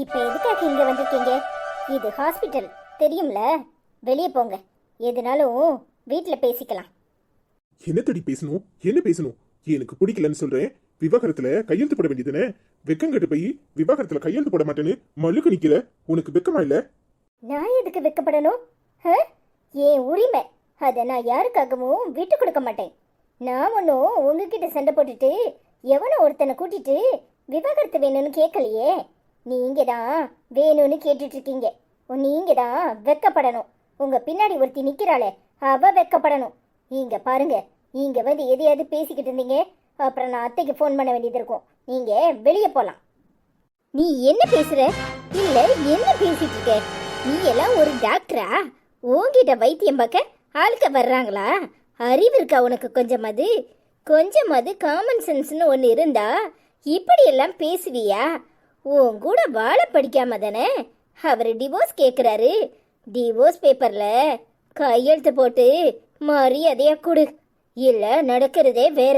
இப்போ எதுக்காக இங்க வந்திருக்கீங்க? இது ஹாஸ்பிட்டல் தெரியும்ல? வெளியே போங்க. எதுனாலும் வீட்டில் பேசிக்கலாம். என்னத்தடி பேசணும்? என்ன பேசணும்? எனக்கு பிடிக்கலன்னு சொல்றேன். விவாகரத்துல கையெழுத்து போட வேண்டியதுனே. வெக்கங்கட்டு போய் விவாகரத்துல கையெழுத்து போட மாட்டேன்னு மல்லுக்கு நிக்கிற. உனக்கு வெக்கமா இல்ல? நான் எதுக்கு வெக்கப்படணும்? என் உரிமை? அதை நான் யாருக்காகவும் விட்டு கொடுக்க மாட்டேன். நான் ஒன்றும் உங்ககிட்ட சண்டை போட்டுட்டு எவனோ ஒருத்தனை கூட்டிட்டு விவாகரத்து வேணும்னு கேட்கலையே. நீங்க தான் வேணும்னு கேட்டுட்டு இருக்கீங்க நீங்க தான் வெக்கப்படணும் உங்க பின்னாடி ஒருத்தி நிக்கிறாளே அவ வெக்கப்படணும் நீங்க பாருங்க நீங்க வந்து எதையாவது பேசிக்கிட்டு இருந்தீங்க அப்புறம் நான் அத்தைக்கு ஃபோன் பண்ண வேண்டியது இருக்கும். நீங்க வெளியே போலாம். நீ என்ன பேசுற? இல்ல என்ன பேசிட்டு இருக்க? நீ எல்லாம் ஒரு டாக்டரா? உங்கிட்ட வைத்தியம் பார்க்க ஆளுக்க வர்றாங்களா? அறிவு இருக்கா உனக்கு கொஞ்சமாவது கொஞ்சமாவது காமன் சென்ஸ்னு ஒன்று இருந்தா இப்படி எல்லாம் பேசுவியா? உன் கூட வாழ படிக்காம தானே? அவர் டிவோர்ஸ் கேட்குறாரு டிவோர்ஸ் பேப்பரில் கையெழுத்து போட்டு மரியாதையாக கொடு. இல்லை நடக்கிறதே வேற.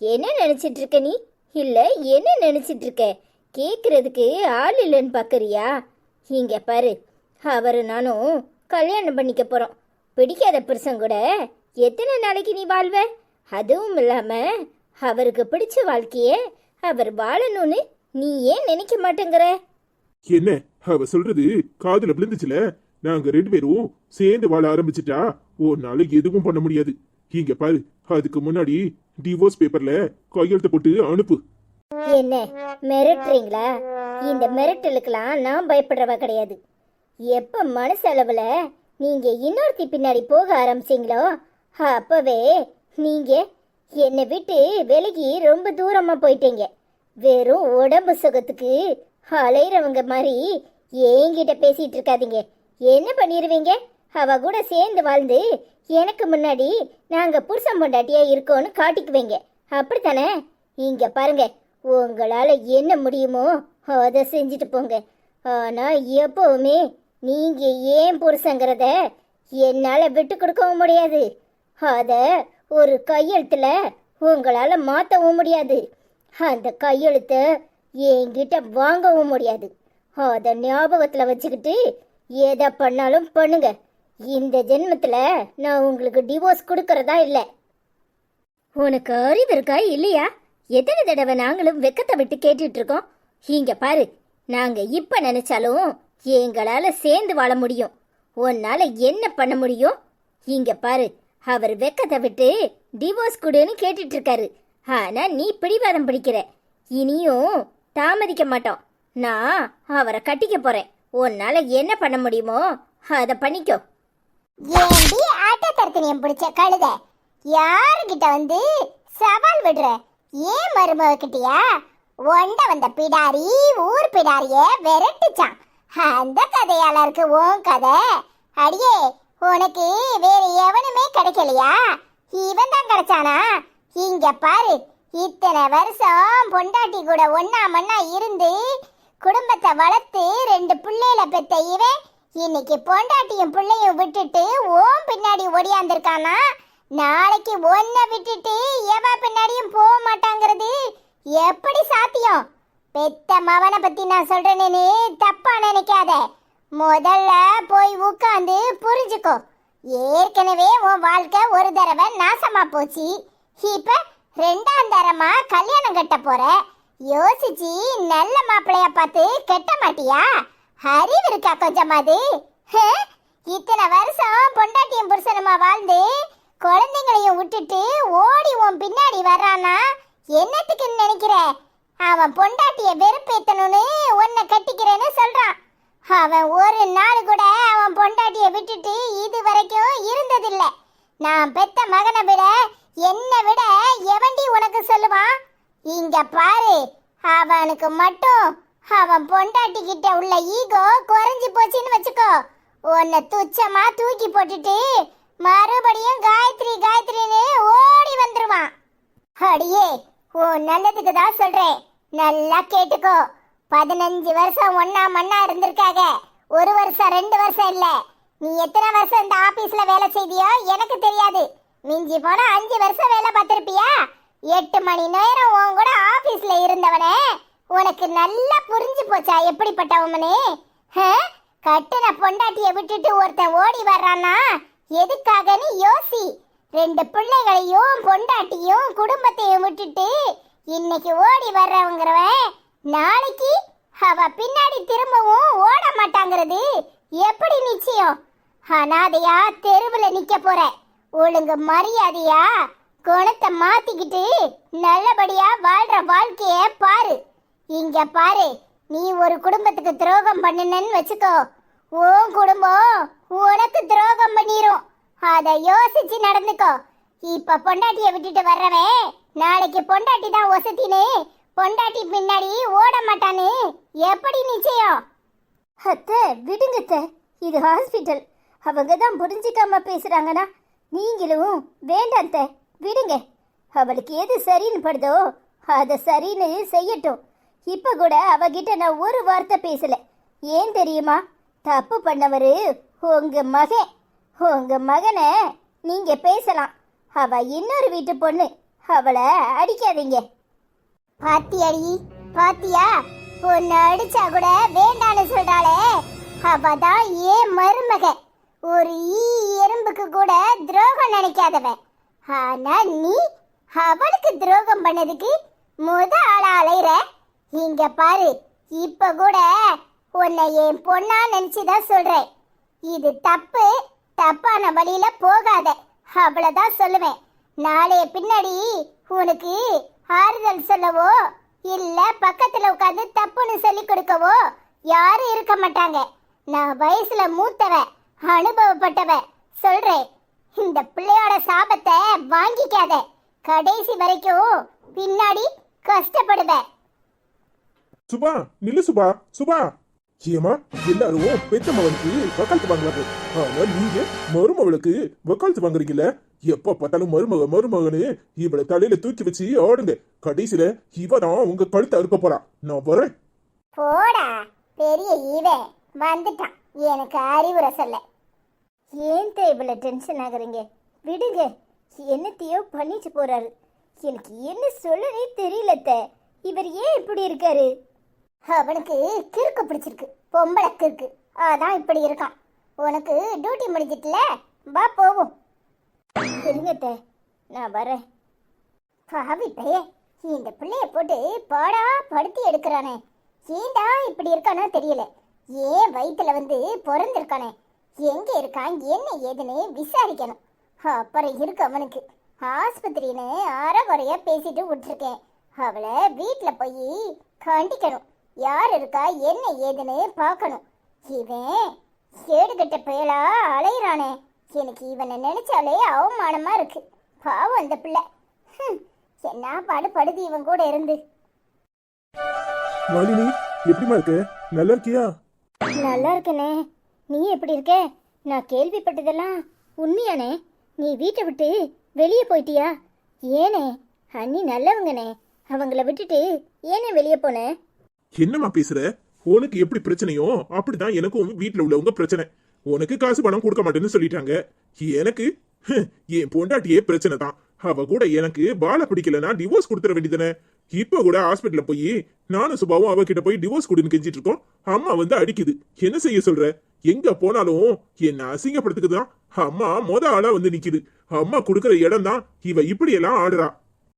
என்ன நினச்சிட்டு இருக்க நீ? இல்லை என்ன நினச்சிட்டு இருக்க? கேட்குறதுக்கு ஆள் இல்லைன்னு பார்க்குறியா இங்கே பாரு. அவர் நானும் கல்யாணம் பண்ணிக்க போகிறோம் பிடிக்காத புருஷன் கூட எத்தனை நாளைக்கு நீ வாழ்வ? அதுவும் இல்லாமல் அவருக்கு பிடிச்ச வாழ்க்கையே அவர் வாழணும்னு நீ ஏன் நினைக்க மாட்டேங்கிற? என்ன? அவ சொல்றது காதுல விழுந்துச்சுல? நாங்க ரெண்டு பேரும் சேர்ந்து வாழ ஆரம்பிச்சிட்டா உன்னால எதுவும் பண்ண முடியாது. இங்க பாரு அதுக்கு முன்னாடி டிவோர்ஸ் பேப்பர்ல கையெழுத்து போட்டு அனுப்பு. என்ன? மிரட்டுறீங்களா? இந்த மிரட்டலுக்கெல்லாம் நான் பயப்படுறவ கிடையாது. எப்ப மனசளவுல நீங்க இன்னொருத்தி பின்னாடி போக ஆரம்பிச்சீங்களோ அப்பவே நீங்க என்னை விட்டு விலகி ரொம்ப தூரமா போயிட்டீங்க. வெறும் உடம்பு சுகத்துக்கு அலையிறவங்க மாதிரி என்கிட்ட பேசிட்டு இருக்காதீங்க. என்ன பண்ணிடுவீங்க அவ கூட சேர்ந்து வாழ்ந்து எனக்கு முன்னாடி நாங்க புருஷன் பொண்டாட்டியா இருக்கோன்னு காட்டிக்குவீங்க. அப்படித்தானே? இங்க பாருங்க உங்களால என்ன முடியுமோ அதை செஞ்சுட்டு போங்க. ஆனா எப்பவுமே நீங்க ஏன் புருஷங்கிறத என்னால விட்டு கொடுக்கவும் முடியாது. அத ஒரு கையெழுத்துல உங்களால மாத்தவும் முடியாது. அந்த கையெழுத்தை என்கிட்ட வாங்கவும் முடியாது. அதை ஞாபகத்தில் வச்சுக்கிட்டு எதை பண்ணாலும் பண்ணுங்க. இந்த ஜென்மத்தில் நான் உங்களுக்கு டிவோர்ஸ் கொடுக்கறதா இல்லை. உனக்கு அறிவு இருக்கா இல்லையா? எத்தனை தடவை நாங்களும் வெக்கத்தை விட்டு கேட்டுட்டு இருக்கோம். இங்க பாரு நாங்க இப்ப நினைச்சாலும் எங்களால சேர்ந்து வாழ முடியும். உன்னால என்ன பண்ண முடியும்? இங்க பாரு அவர் வெக்கத்தை விட்டு டிவோர்ஸ் கொடுன்னு கேட்டுட்டு இருக்காரு. ஆனா நீ பிடிவாதம் பிடிக்கிற. இனியும் தாமதிக்க மாட்டோம். நான் அவரை கட்டிக்க போறேன். உன்னால என்ன பண்ண முடியுமோ அதை பண்ணிக்கோ. ஏண்டி ஆட்ட தர்த்தனியம் பிடிச்ச கழுத? யாருக்கிட்ட வந்து சவால் விடுற? ஏன் மருமக கிட்டியா ஒண்ட வந்த பிடாரி ஊர் பிடாரிய விரட்டுச்சான். அந்த கதையாளருக்கு உன் கதை? அடியே உனக்கு வேற எவனுமே கிடைக்கலையா? இவன் தான் கிடைச்சானா? இங்க பாரு இத்தனை வருஷம் பொண்டாட்டி கூட ஒன்னா மண்ணா இருந்து குடும்பத்தை வளர்த்து ரெண்டு பிள்ளையில பெத்த இவன் இன்னைக்கு பொண்டாட்டியும் பிள்ளையும் விட்டுட்டு ஓம் பின்னாடி ஓடியாந்திருக்கானா? நாளைக்கு ஒன்ன விட்டுட்டு எவ பின்னாடியும் போக மாட்டாங்கிறது எப்படி சாத்தியம்? பெத்த மவனை பத்தி நான் சொல்றேனேன்னு தப்பா நினைக்காத. முதல்ல போய் உட்காந்து புரிஞ்சுக்கோ. ஏற்கனவே உன் வாழ்க்கை ஒரு தடவை நாசமா போச்சு. இப்ப ரெண்டாம் தரமா கல்யாணம் கட்ட போற? யோசிச்சு நல்ல மாப்பிள்ளைய பார்த்து கட்ட மாட்டியா? அறிவு இருக்கா கொஞ்சமாது இத்தனை வருஷம் பொண்டாட்டியும் புருஷனுமா வாழ்ந்து குழந்தைங்களையும் விட்டுட்டு ஓடி உன் பின்னாடி வர்றானா? என்னத்துக்குன்னு நினைக்கிற? அவன் பொண்டாட்டிய வெறுப்பேத்தணும்னு உன்னை கட்டிக்கிறேன்னு சொல்றான். அவன் ஒரு நாள் கூட அவன் பொண்டாட்டிய விட்டுட்டு இது வரைக்கும் இருந்ததில்லை. நான் பெத்த மகனை விட என்னை விட எவண்டி உனக்கு சொல்லுவான்? இங்க பாரு அவனுக்கு மட்டும் அவன் பொண்டாட்டி கிட்ட உள்ள ஈகோ குறைஞ்சி போச்சுன்னு வச்சுக்கோ. உன்னை துச்சமா தூக்கி போட்டுட்டு மறுபடியும் காயத்ரி காயத்ரின்னு ஓடி வந்துருவான். அடியே ஓ நல்லதுக்கு தான் சொல்றேன். நல்லா கேட்டுக்கோ. பதினஞ்சு வருஷம் ஒன்னா மண்ணா இருந்திருக்காங்க ஒரு வருஷம் ரெண்டு வருஷம் இல்ல. நீ எத்தனை வருஷம் இந்த ஆபீஸ்ல வேலை செய்தியோ எனக்கு தெரியாது. மிஞ்சி போனா அஞ்சு வருஷம் வேலை பார்த்திருப்பியா? எட்டு மணி நேரம் உன் கூட ஆபீஸ்ல இருந்தவனே. உனக்கு நல்லா புரிஞ்சு போச்சா எப்படிப்பட்டவனே கட்டுன பொண்டாட்டிய விட்டுட்டு ஒருத்தன் ஓடி வர்றானா எதுக்காகன்னு யோசி? ரெண்டு பிள்ளைகளையும் பொண்டாட்டியும் குடும்பத்தையும் விட்டுட்டு இன்னைக்கு ஓடி வர்றவங்கிறவன் நாளைக்கு அவ பின்னாடி திரும்பவும் ஓட மாட்டாங்கிறது எப்படி நிச்சயம்? அனாதையா தெருவுல நிக்க போற. ஒழுங்கு மரியாதையா? குணத்தை மாத்திக்கிட்டு நல்லபடியா வாழ்ற வாழ்க்கைய பாரு. இங்க பாரு நீ ஒரு குடும்பத்துக்கு துரோகம் பண்ணுனன்னு வச்சுக்கோ. உன் குடும்பம் உனக்கு துரோகம் பண்ணிரும். அத யோசிச்சு நடந்துக்கோ. இப்ப பொண்டாட்டிய விட்டுட்டு வர்றவன் நாளைக்கு பொண்டாட்டி தான் ஒசத்தினு பொண்டாட்டி பின்னாடி ஓட மாட்டானு எப்படி நிச்சயம்? அத்தை விடுங்கத்த இது ஹாஸ்பிட்டல் அவங்க தான் புரிஞ்சிக்காம பேசுறாங்கன்னா நீங்களும் வேண்டாம் விடுங்க. அவளுக்கு எது சரின்னு படுதோ அதை சரின்னு செய்யட்டும். இப்ப கூட அவகிட்ட நான் ஒரு வார்த்தை பேசல. ஏன் தெரியுமா? தப்பு பண்ணவரு உங்க மகன். உங்க மகனை நீங்க பேசலாம். அவ இன்னொரு வீட்டு பொண்ணு. அவளை அடிக்காதீங்க. பாத்தியாடி பாத்தியா? பொண்ணு அடிச்சா கூட வேண்டான்னு சொல்றாளே. அவதான் ஏன் மருமக? ஒரு ஈ எறும்புக்கு கூட துரோகம் நினைக்காதவன். ஆனா நீ அவளுக்கு துரோகம் பண்ணதுக்கு முத ஆளா அலைற இங்க பாரு இப்ப கூட உன்னை என் பொண்ணா நினைச்சுதான் சொல்றேன். இது தப்பு தப்பான வழியில போகாத. அவ்வளவுதான் சொல்லுவேன். நாளைய பின்னாடி உனக்கு ஆறுதல் சொல்லவோ இல்ல பக்கத்துல உட்காந்து தப்புன்னு சொல்லி கொடுக்கவோ யாரும் இருக்க மாட்டாங்க. நான் வயசுல மூத்தவன். அனுபவப்பட்டவ. சொல்றேன். இந்த பிள்ளையோட சாபத்தை வாங்கிக்காத. கடைசி வரைக்கும் பின்னாடி கஷ்டப்படுவ. சுபா நில்லு சுபா சுபா. ஏமா எல்லாரும் பெத்த மகனுக்கு வக்காலத்து வாங்குறாங்க. ஆனா நீங்க மருமகளுக்கு வக்காலத்து வாங்குறீங்கல்ல? எப்ப பார்த்தாலும் மருமக மருமகனு இவளை தலையில தூக்கி வச்சு ஆடுங்க. கடைசியில இவ தான் உங்க கழுத்தை அறுக்க போறா. நான் வரேன். போடா. பெரிய இவன் வந்துட்டான். எனக்கு அறிவுரை சொல்ல. ஏன் இவ்வளோ டென்ஷன் ஆகுறீங்க? விடுங்க. என்னத்தையோ பண்ணிட்டு போறாரு. எனக்கு என்ன சொல்லனே தெரியலத்த இவர் ஏன் இப்படி இருக்காரு? அவனுக்கு கிறுக்கு பிடிச்சிருக்கு. பொம்பளை கிறுக்கு. அதான் இப்படி இருக்கான். உனக்கு டியூட்டி முடிஞ்சிட்டுல வா போவோம். இருங்க நான் வரேன். பாவி பைய இந்த பிள்ளைய போட்டு பாடா படுத்தி எடுக்கிறானே. ஏண்டா இப்படி இருக்கானோ தெரியல. ஏன் வயிற்றுல வந்து பிறந்திருக்கானே. எங்க இருக்கான் என்ன ஏதுன்னு விசாரிக்கணும். அப்புறம் இருக்கு அவனுக்கு. ஆஸ்பத்திரின்னு அறகுறையா பேசிட்டு விட்டுருக்கேன். அவளை வீட்டுல போய் கண்டிக்கணும். யார் இருக்கா என்ன ஏதுன்னு பார்க்கணும். இவன் கேடுகட்ட பயலா அலையிறானே. எனக்கு இவனை நினைச்சாலே அவமானமா இருக்கு. பாவம் அந்த பிள்ளை. என்ன பாடு படுது இவன் கூட இருந்து. மாலினி எப்படிமா இருக்க? நல்லா இருக்கியா? நல்லா இருக்கனே. நீ எப்படி இருக்க? நான் கேள்விப்பட்டதெல்லாம் உண்மையானே. நீ வீட்டை விட்டு வெளியே போயிட்டியா? ஏனே அண்ணி நல்லவங்கனே. அவங்கள விட்டுட்டு ஏனே வெளியே போன? என்னம்மா பேசுற? உனக்கு எப்படி பிரச்சனையோ அப்படிதான் எனக்கும் வீட்டில் உள்ளவங்க பிரச்சனை. உனக்கு காசு பணம் கொடுக்க மாட்டேன்னு சொல்லிட்டாங்க. எனக்கு என் பொண்டாட்டியே பிரச்சனை தான். அவ கூட எனக்கு பால பிடிக்கலனா டிவோர்ஸ் கொடுத்துட வேண்டியதானே இப்ப கூட ஹாஸ்பிட்டல்ல போய் நானும் சுபாவும் அவகிட்ட போய் டிவோர்ஸ் கொடுன்னு கெஞ்சிட்டு இருக்கோம். அம்மா வந்து அடிக்குது. என்ன செய்ய சொல்ற? எங்க போனாலும் என்ன அசிங்கப்படுத்துக்குதான் அம்மா மொத ஆளா வந்து நிக்குது. அம்மா கொடுக்கற இடம் தான் இவ இப்படி எல்லாம் ஆடுறா.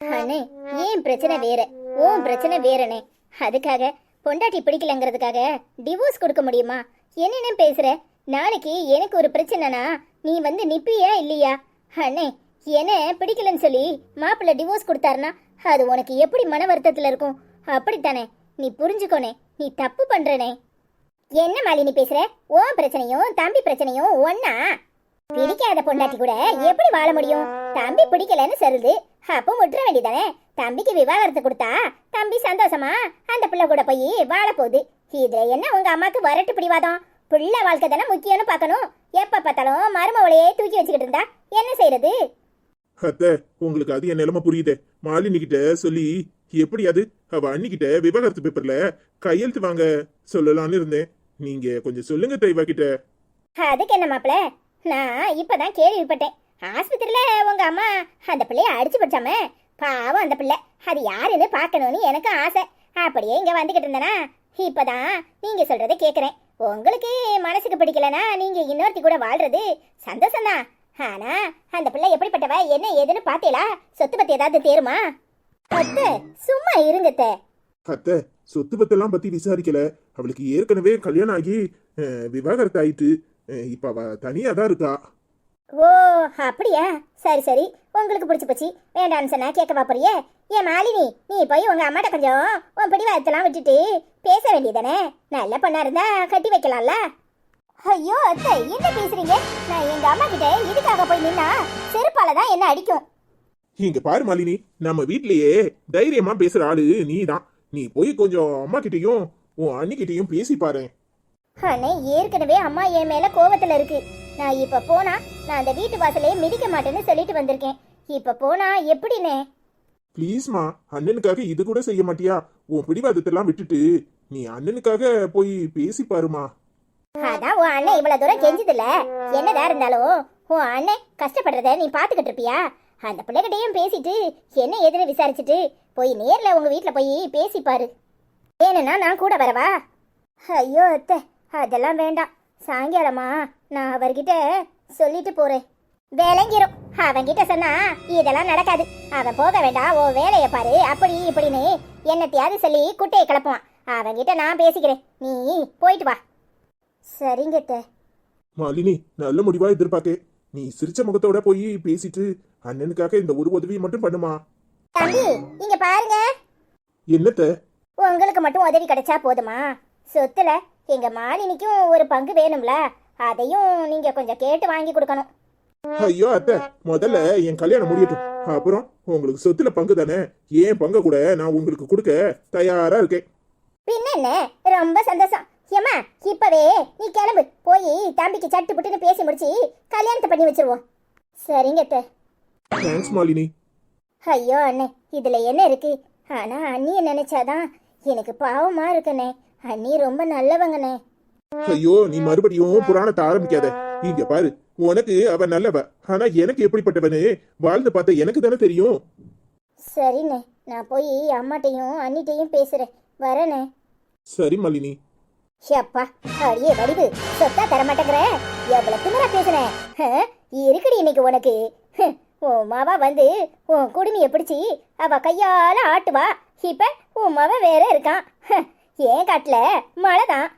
அண்ணே ஏன் பிரச்சனை வேற? ஓன் பிரச்சனை வேறனே. அதுக்காக பொண்டாட்டி பிடிக்கலங்கிறதுக்காக டிவோர்ஸ் கொடுக்க முடியுமா? என்னென்ன பேசுற? நாளைக்கு எனக்கு ஒரு பிரச்சனைனா நீ வந்து நிப்பியா இல்லையா? அண்ணே என்ன பிடிக்கலன்னு சொல்லி மாப்பிள்ள டிவோர்ஸ் கொடுத்தாருனா அது உனக்கு எப்படி மன வருத்தத்துல இருக்கும்? அப்படித்தானே? நீ புரிஞ்சுக்கோனே. நீ தப்பு பண்றனே. என்ன மாலினி பேசுற? ஓ பிரச்சனையும் தம்பி பிரச்சனையும் ஒன்னா பிடிக்காத பொண்டாட்டி கூட எப்படி வாழ முடியும்? தம்பி பிடிக்கலன்னு சொல்லுது. அப்போ முட்டுற வேண்டியதானே? தம்பிக்கு விவாகரத்து கொடுத்தா தம்பி சந்தோஷமா? அந்த பிள்ளை கூட போய் வாழ போகுது இதுல என்ன உங்க அம்மாக்கு வரட்டு பிடிவாதம்? பிள்ளை வாழ்க்கை தானே முக்கியம்னு பார்க்கணும். எப்ப பார்த்தாலும் மருமவளையே தூக்கி வச்சுக்கிட்டு இருந்தா என்ன செய்யறது அத்தை உங்களுக்கு அது என் நிலைமை புரியுது. மாலினி கிட்ட சொல்லி எப்படியாது? அவ அண்ணிக்கிட்ட விவாகரத்து பேப்பர்ல கையெழுத்து வாங்க சொல்லலாம்னு இருந்தேன். நீங்க கொஞ்சம் சொல்லுங்க தெய்வா கிட்ட. அதுக்கு என்ன மாப்பிள? நான் இப்பதான் கேள்விப்பட்டேன். ஆஸ்பத்திரியில உங்க அம்மா அந்த பிள்ளைய அடிச்சு படிச்சாம? பாவம் அந்த பிள்ளை. அது யாருன்னு பார்க்கணும்னு எனக்கு ஆசை. அப்படியே இங்க வந்துகிட்டு இருந்தனா? இப்பதான் நீங்க சொல்றதை கேக்குறேன். உங்களுக்கு மனசுக்கு பிடிக்கலனா நீங்க இன்னொருத்தி கூட வாழ்றது சந்தோஷம்தான் ஆனா அந்த பிள்ளை எப்படிப்பட்டவ என்ன ஏதுன்னு பாத்தீங்களா சொத்து பத்தி ஏதாவது தேருமா? அத்தை சும்மா இருங்கத்த. அத்தை சொத்து பத்தெல்லாம் பத்தி விசாரிக்கல. அவளுக்கு ஏற்கனவே கல்யாணம் ஆகி விவாகரத்து ஆயிட்டு இப்ப அவ தனியா தான் இருக்கா. ஓ அப்படியா? சரி சரி. உங்களுக்கு பிடிச்சி போச்சு. வேண்டாம்னு சொன்னா கேட்கவா போறியே? ஏன் மாலினி நீ போய் உங்க அம்மாட்ட கொஞ்சம் உன் பிடிவாதத்தெல்லாம் விட்டுட்டு பேச வேண்டியதானே? நல்ல பொண்ணா இருந்தா கட்டி வைக்கலாம்ல. ஐயோ அத்தை என்ன பேசுறீங்க? நான் எங்க அம்மா கிட்ட இதுக்காக போய் நின்னா செருப்பால தான் என்ன அடிக்கும். இங்க பாரு மாலினி. நம்ம வீட்லயே தைரியமா பேசுற ஆளு நீ தான் நீ போய் கொஞ்சம் அம்மா கிட்டயும் உன் அண்ணிக்கிட்டயும் பேசி பாரு. அண்ணே ஏற்கனவே அம்மா என் மேல கோவத்துல இருக்கு. நான் இப்ப போனா நான் அந்த வீட்டு வாசலே மிதிக்க மாட்டேன்னு சொல்லிட்டு வந்திருக்கேன். இப்ப போனா எப்படிண்ணே? ப்ளீஸ்மா அண்ணனுக்காக இது கூட செய்ய மாட்டியா? உன் பிடிவாதத்தெல்லாம் விட்டுட்டு நீ அண்ணனுக்காக போய் பேசி பாருமா. அதான் உன் அண்ணன் இவ்வளவு தூரம் கெஞ்சதில்ல. என்னதா இருந்தாலும் உன் அண்ணன் கஷ்டப்படுறத நீ பாத்துக்கிட்டு இருப்பியா? அந்த பிள்ளைகிட்டையும் பேசிட்டு என்ன ஏதுன்னு விசாரிச்சுட்டு போய் நேர்ல உங்க வீட்ல போய் பேசி பாரு. வேணும்னா நான் கூட வரவா? ஐயோ அத்தை அதெல்லாம் வேண்டாம். சாயங்காலமா நான் அவர்கிட்ட சொல்லிட்டு போறேன். விளங்கிரும். அவன்கிட்ட சொன்னா இதெல்லாம் நடக்காது. அவன் போக வேண்டாம். ஓ வேலையை பாரு அப்படி இப்படின்னு என்னத்தையாவது சொல்லி குட்டையை கிளப்புவான். அவன்கிட்ட நான் பேசிக்கிறேன். நீ போயிட்டு வா. சரிங்க. மாலினி நல்ல முடிவா எதிர்பார்க்க நீ சிரிச்ச முகத்தோட போய் பேசிட்டு அண்ணனுக்காக இந்த ஒரு உதவியை மட்டும் பண்ணுமா? தம்பி இங்க பாருங்க. என்னத்த? உங்களுக்கு மட்டும் உதவி கிடைச்சா போதுமா? சொத்துல எங்க மாலினிக்கும் ஒரு பங்கு வேணும்ல. அதையும் நீங்க கொஞ்சம் கேட்டு வாங்கி கொடுக்கணும். ஐயோ அத்தை முதல்ல என் கல்யாணம் முடியட்டும். அப்புறம் உங்களுக்கு சொத்துல பங்கு தானே? ஏன் பங்க கூட நான் உங்களுக்கு கொடுக்க தயாரா இருக்கேன். பின்ன என்ன ரொம்ப சந்தோஷம். ஏமா இப்பவே நீ கிளம்பு. போய் தம்பிக்கு சட்டு புட்டுன்னு பேசி முடிச்சு கல்யாணத்தை பண்ணி வச்சிருவோம். சரிங்க அத்தை. தேங்க்ஸ் மாலினி. ஐயோ அண்ணே இதுல என்ன இருக்கு? ஆனா அண்ணிய நினைச்சாதான் எனக்கு பாவமா இருக்குண்ணே. அண்ணி ரொம்ப நல்லவங்கண்ணே. ஐயோ நீ மறுபடியும் புராணத்தை ஆரம்பிக்காத. இங்க பாரு உனக்கு அவ நல்லவ. ஆனா எனக்கு எப்படிப்பட்டவனு? வாழ்ந்து பார்த்த எனக்கு தானே தெரியும். சரிண்ணே நான் போய் அம்மாட்டையும் அண்ணிட்டையும் பேசுறேன். வரேண்ணே. சரி மாலினி அப்பா அடியே வடிவு. சொத்தா தர மாட்டேங்கிற எவ்வளவு திமிரா பேசுனேன் ஹ? இருக்குடி இன்னைக்கு உனக்கு. உன் மாவா வந்து உன் குடுமியை பிடிச்சி அவ கையால் ஆட்டுவா. இப்போ உன் மவ வேற இருக்கான். ஏன் காட்டில்? மழை தான்